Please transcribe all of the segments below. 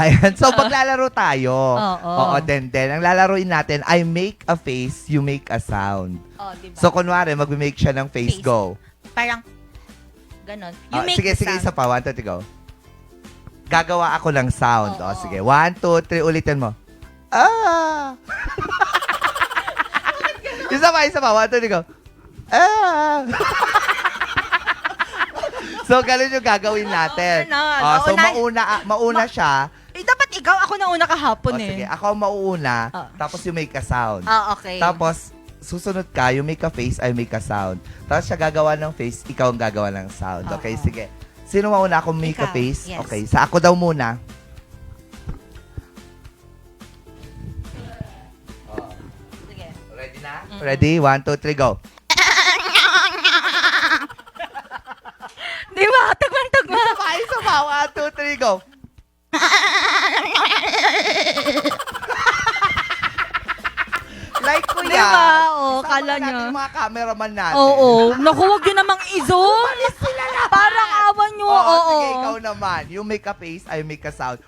Ayan, so maglalaro tayo. Oo. Oo, then, then, ang lalaroin natin, I make a face, you make a sound. Oh, diba? So, kunwari, mag-make siya ng face, Face. go. Parang, ganon. You Ah, make sige, the sige, sound. isa pa. One, two, three, go. Gagawa ako ng sound. Oo. O, sige. One, two, three, ulitin mo. Ah! isa pa, isa pa. One, two, three, go. Ah! so, ganun yung gagawin natin. Oo, ganun. Ah, so, Mauna- mauna, ah, mauna siya. Ikaw, ako na una kahapon O, eh. sige, ako ang mauuna, Ah. tapos you make a sound. Ah, okay. Tapos, susunod ka, you make a face, I make a sound. Tapos siya gagawa ng face, ikaw ang gagawa ng sound. Okay, Oo. sige. Sino mauna ako make a Ikaw, face? yes. Okay, sa ako daw muna. Sige. Ready na? Ready? One, two, three, go. Di ba? Tagmang-tagma. Isa pa, isa pa. One, two, three, go. like ko Di yan. ba? Oo, Sama kala natin niyo. yung mga cameraman natin. Oo. Naku, wag yun namang i-zoom. Parang awan nyo. Oo, Oo. sige, ikaw naman. You make a face, I make a sound.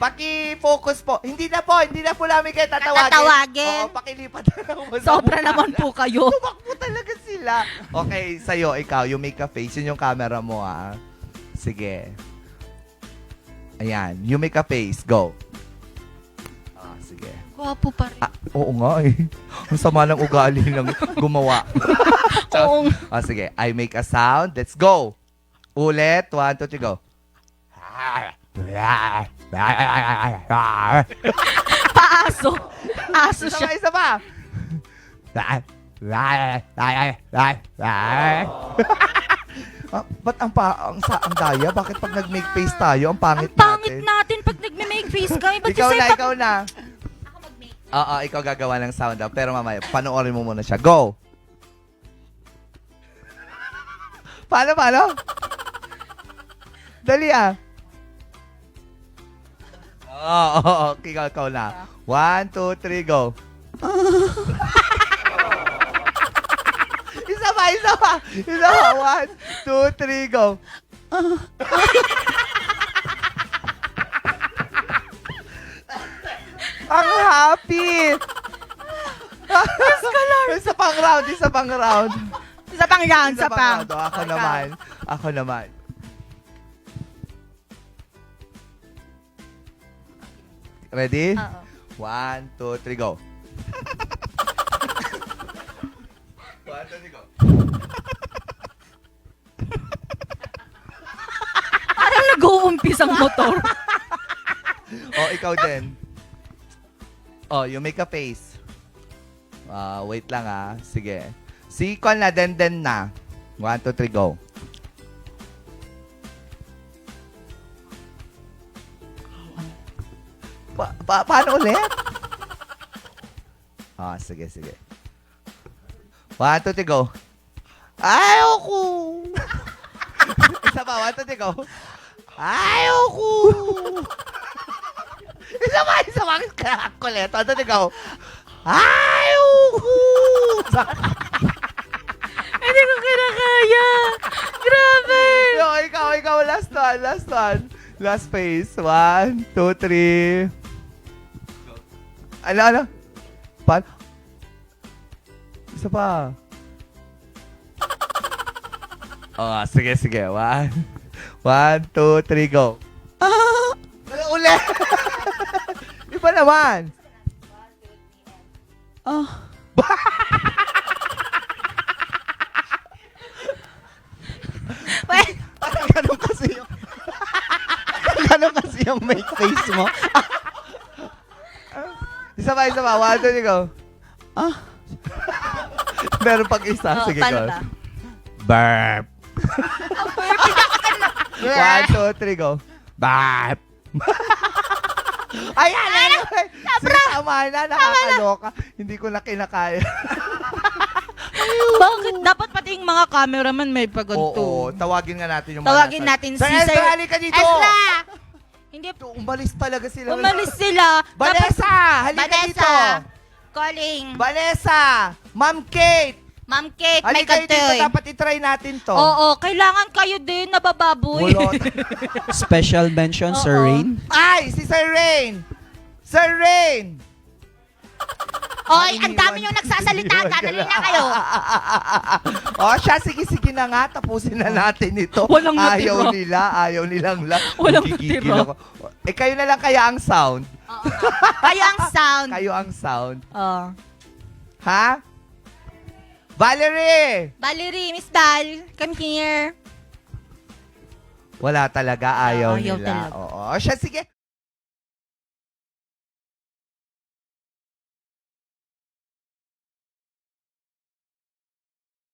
Paki-focus po. Hindi na po, hindi na po namin kayo tatawagin. Tatawagin? Oo, pakilipat na lang po sa Sobra mukha. naman po kayo. Tumakbo talaga sila. Okay, sa'yo, ikaw, you make a face. Yun yung camera mo, ah. Sige. Ayan, you make a face. Go. Ah, sige. Gwapo pa rin. Ah, oo nga eh. Ang sama ng ugali ng gumawa. Oo. Ah, sige. I make a sound. Let's go. Ulit. One, two, three, go. Paaso. Aso Isa siya. pa, isa pa. ah, ba't ang, pa, ang, sa, ang daya? Bakit pag nag-make face tayo, ang pangit, Ang pangit natin? natin pag nagme-make face ka. Ba't ikaw na, ikaw na. Ako mag-make. Oo, ikaw gagawa ng sound daw. Pero mamaya, panoorin mo muna siya. Go! paano, paano? Dali ah. Oo, oo. Ikaw, ikaw na. One, two, three, go. isa pa, isa pa. One, two, three, go. Ang happy! isa pang round, isa pang round. Isa pang round, isa pang. round. Oh, ako naman. Ako naman. Ready? Oo. One, two, three, go. Nag-uumpis ang motor. Oh, ikaw din. Oh, you make a face. Ah, wait lang ah. Sige. Si na, den den na. One, two, three, go. Pa pa paano ulit? Ah, sige, sige. One, two, three, go. Ayoko! Isa pa, one, two, three, go. Ayoko! Isa pa, isa pa. Kaya kulit. Three, go. Ayoko! Hindi ko kinakaya. Grabe. Yo, ikaw, ikaw, last one, last one. Last phase. One, two, three. Ano, ano? Pa? Isa pa. Oh, sige, sige. One, one, two, three, go. Ah! Ulit! Iba naman. Oh. Wait. Parang ganun kasi yung... ganun kasi yung make face mo. isa pa, isa pa. One, two, three, go. Ah. Meron pag isa. Oh, Sige, paano go. ba? Burp. One, two, three, go. Burp. Ayan, ayan. Sige, tama na. Nakakaloka. Hindi ko na kinakaya. Bakit? Dapat pati yung mga cameraman may Oo, paganto. tawagin nga natin yung mga Tawagin nasa- natin Sir si Ezra, Sir- halika dito. Ezra! Hindi, Umalis talaga sila. umalis sila. Vanessa, halika Vanessa, dito. calling. Vanessa, Ma'am Kate, Ma'am Kate, may Halika kayo dito, katoy. dapat itry natin to. Oo, kailangan kayo din nabababoy. Wala. Special mention, Sir Oo. Rain. Ay, si Sir Rain! Sir Rain! Oy, ang dami yung nagsasalita. Dadali na kayo. oh, siya, sige, sige na nga. Tapusin na natin ito. Walang ayaw natira. nila, ayaw nilang lang. Walang Gigigil natira. ako. Eh, kayo na lang kaya ang sound. kayo ang sound. Kayo ang sound. Oh. Ha? Valerie! Valerie, Miss Dal, come here. Wala talaga, ayaw, Ayaw nila. talaga. Oo. Siya, sige.